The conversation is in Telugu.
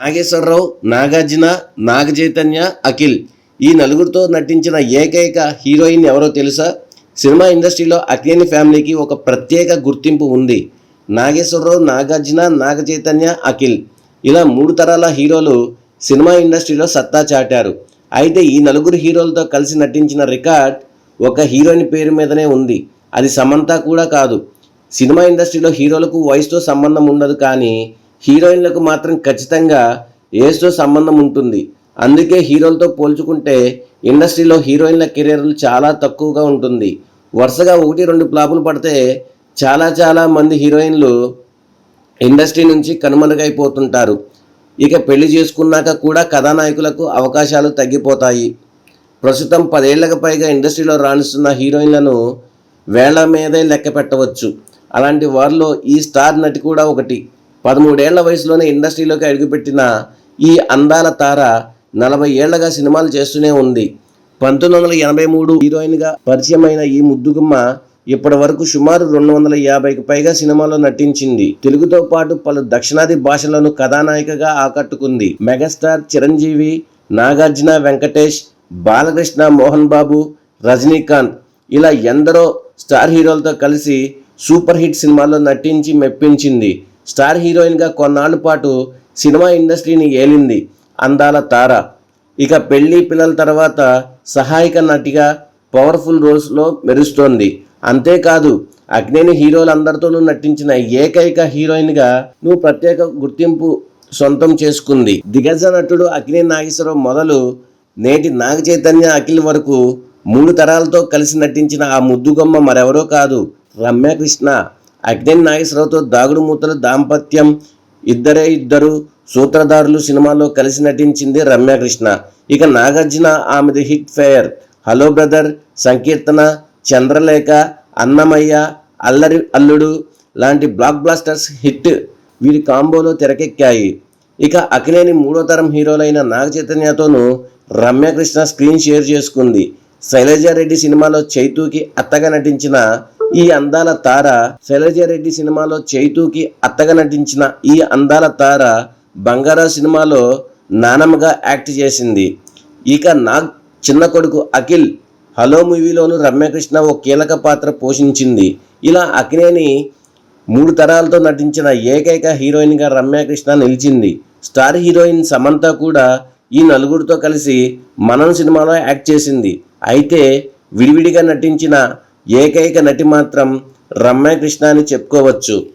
నాగేశ్వరరావు నాగార్జున నాగ చైతన్య అఖిల్. ఈ నలుగురితో నటించిన ఏకైక హీరోయిన్ ఎవరో తెలుసా? సినిమా ఇండస్ట్రీలో అఖిలేని ఫ్యామిలీకి ఒక ప్రత్యేక గుర్తింపు ఉంది. నాగేశ్వరరావు నాగార్జున నాగ చైతన్య అఖిల్. ఇలా మూడు తరాల హీరోలు సినిమా ఇండస్ట్రీలో సత్తా చాటారు. అయితే ఈ నలుగురు హీరోలతో కలిసి నటించిన రికార్డ్ ఒక హీరోయిన్ పేరు మీదనే ఉంది. అది సమంత కూడా కాదు. సినిమా ఇండస్ట్రీలో హీరోలకు వయసుతో సంబంధం ఉండదు కానీ హీరోయిన్లకు మాత్రం ఖచ్చితంగా ఏజ్తో సంబంధం ఉంటుంది. అందుకే హీరోలతో పోల్చుకుంటే ఇండస్ట్రీలో హీరోయిన్ల కెరీర్లు చాలా తక్కువగా ఉంటుంది. వరుసగా ఒకటి రెండు ప్లాపులు పడితే చాలా చాలా మంది హీరోయిన్లు ఇండస్ట్రీ నుంచి కనుమరుగైపోతుంటారు. ఇక పెళ్ళి చేసుకున్నాక కూడా కథానాయకులకు అవకాశాలు తగ్గిపోతాయి. ప్రస్తుతం పదేళ్ళకు పైగా ఇండస్ట్రీలో రాణిస్తున్న హీరోయిన్లను వేళ్ళ మీదే లెక్క పెట్టవచ్చు. అలాంటి వారిలో ఈ స్టార్ నటి కూడా ఒకటి. పదమూడేళ్ళ వయసులోనే ఇండస్ట్రీలోకి అడుగుపెట్టిన ఈ అందాల తార నలభై ఏళ్ళగా సినిమాలు చేస్తూనే ఉంది. పంతొమ్మిది వందల ఎనభై మూడు హీరోయిన్గా పరిచయమైన ఈ ముద్దుగుమ్మ ఇప్పటి వరకు సుమారు రెండు వందల యాభైకి పైగా సినిమాలో నటించింది. తెలుగుతో పాటు పలు దక్షిణాది భాషలను కథానాయికగా ఆకట్టుకుంది. మెగాస్టార్ చిరంజీవి నాగార్జున వెంకటేష్ బాలకృష్ణ మోహన్ బాబు రజనీకాంత్ ఇలా ఎందరో స్టార్ హీరోలతో కలిసి సూపర్ హిట్ సినిమాల్లో నటించి మెప్పించింది. స్టార్ హీరోయిన్గా కొన్నాళ్ళ పాటు సినిమా ఇండస్ట్రీని ఏలింది అందాల తార. ఇక పెళ్ళి పిల్లల తర్వాత సహాయక నటిగా పవర్ఫుల్ రోల్స్లో మెరుస్తోంది. అంతేకాదు అగ్నేని హీరోలందరితోనూ నటించిన ఏకైక హీరోయిన్గా నువ్వు ప్రత్యేక గుర్తింపు సొంతం చేసుకుంది. దిగ్గజ నటుడు అగ్ని నాగేశ్వరరావు మొదలు నేటి నాగ చైతన్య అఖిల్ వరకు మూడు తరాలతో కలిసి నటించిన ఆ ముద్దుగొమ్మ మరెవరో కాదు రమ్యకృష్ణ. అగ్నేని నాగేశ్వరరావుతో దాగుడు మూతల దాంపత్యం. ఇద్దరే ఇద్దరు సూత్రధారులు సినిమాలో కలిసి నటించింది రమ్యకృష్ణ. ఇక నాగార్జున ఆమెది హిట్ ఫెయిర్. హలో బ్రదర్ సంకీర్తన చంద్రలేఖ అన్నమయ్య అల్లరి అల్లుడు లాంటి బ్లాక్ బ్లాస్టర్స్ హిట్. వీరి కాంబోలో తెరకెక్కాయి. ఇక అఖిలేని మూడో తరం హీరోలైన నాగ చైతన్యతోనూ రమ్యకృష్ణ స్క్రీన్ షేర్ చేసుకుంది. శైలజారెడ్డి సినిమాలో చైతూకి అత్తగా నటించిన ఈ అందాల తార శైలజారెడ్డి సినిమాలో చైతూకి అత్తగా నటించిన ఈ అందాల తార బంగారా సినిమాలో నానమ్మగా యాక్ట్ చేసింది. ఇక నాగ్ చిన్న కొడుకు అఖిల్ హలో మూవీలోను రమ్యకృష్ణ ఓ కీలక పాత్ర పోషించింది. ఇలా అఖిలేని మూడు తరాలతో నటించిన ఏకైక హీరోయిన్గా రమ్యకృష్ణ నిలిచింది. స్టార్ హీరోయిన్ సమంత కూడా ఈ నలుగురితో కలిసి మనం సినిమాలో యాక్ట్ చేసింది. అయితే విడివిడిగా నటించిన ఏకైక నటి మాత్రం రమ్యకృష్ణ అని చెప్పుకోవచ్చు.